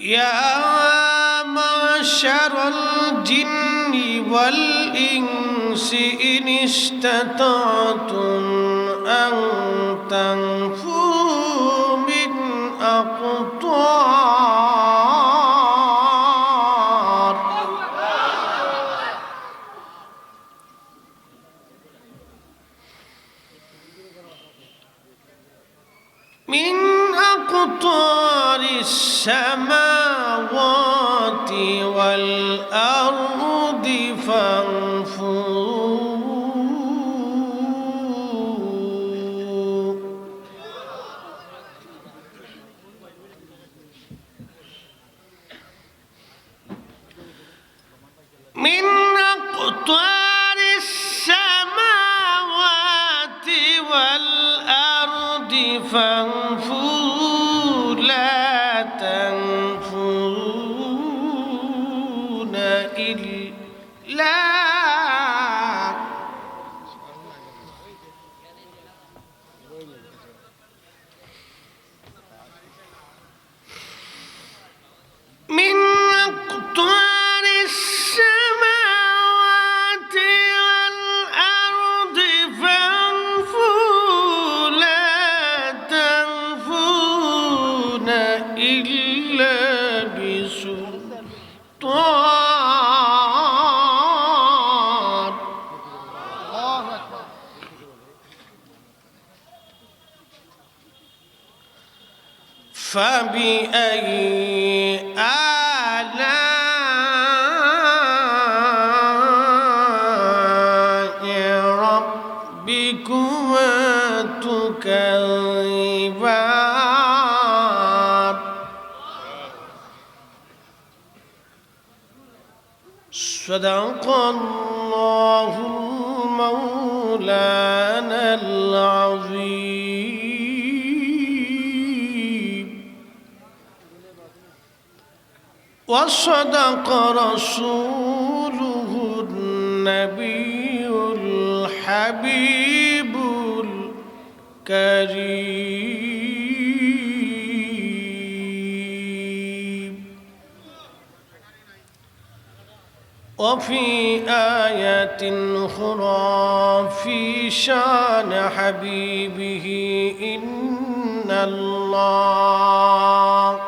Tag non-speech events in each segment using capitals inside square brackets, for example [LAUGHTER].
يا معشر الجن والإنس إن استطعتم أن أقطار السماوات والأرض فانفروا من أقطار السماوات والأرض فانفروا فبأي آلاء ربكما تكذبان؟ صدق الله مولانا العظيم. وصدق رسوله النبي الحبيب الكريم. وفي آية أخرى في شان حبيبه إن الله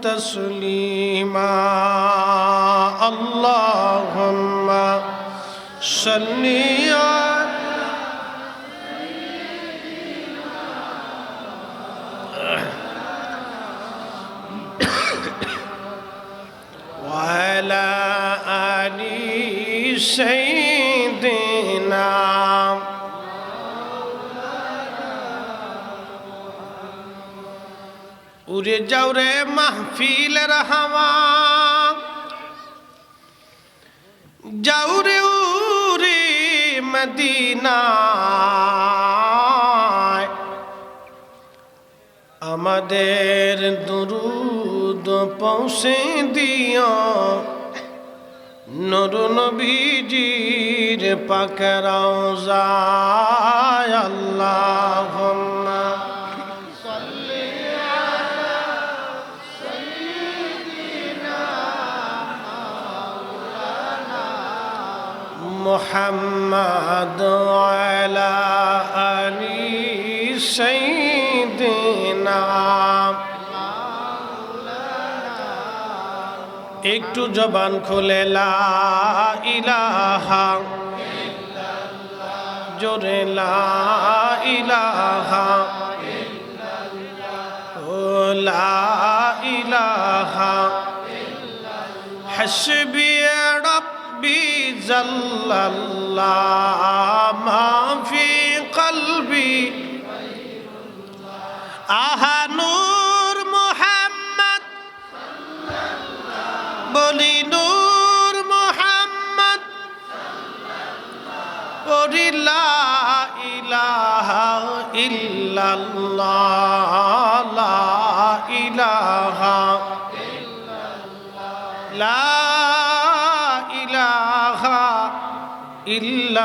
تسليما. اللهم صل على [COUGHS] وعلى آل سيدنا উড়ে যাও রে মাহফিলের হাওয়া যাও রে উড়ে মদিনায়। আমাদের দুরুদ পৌঁছে দিও। নর নবীজির পাকরাও যায় আল্লাহ محمد وعلى آل سيدنا একটু জবান খুলে লা ইলাহা জোরে লা ইলাহা ও লা ইলাহা حسبي ربي ইল্লাল্লাহ মা ফি কলবি। আহা নূর মোহাম্মদ। বলি নূর মোহাম্মদ। পড়িলা ইলাহা ইল্লাল্লাহ।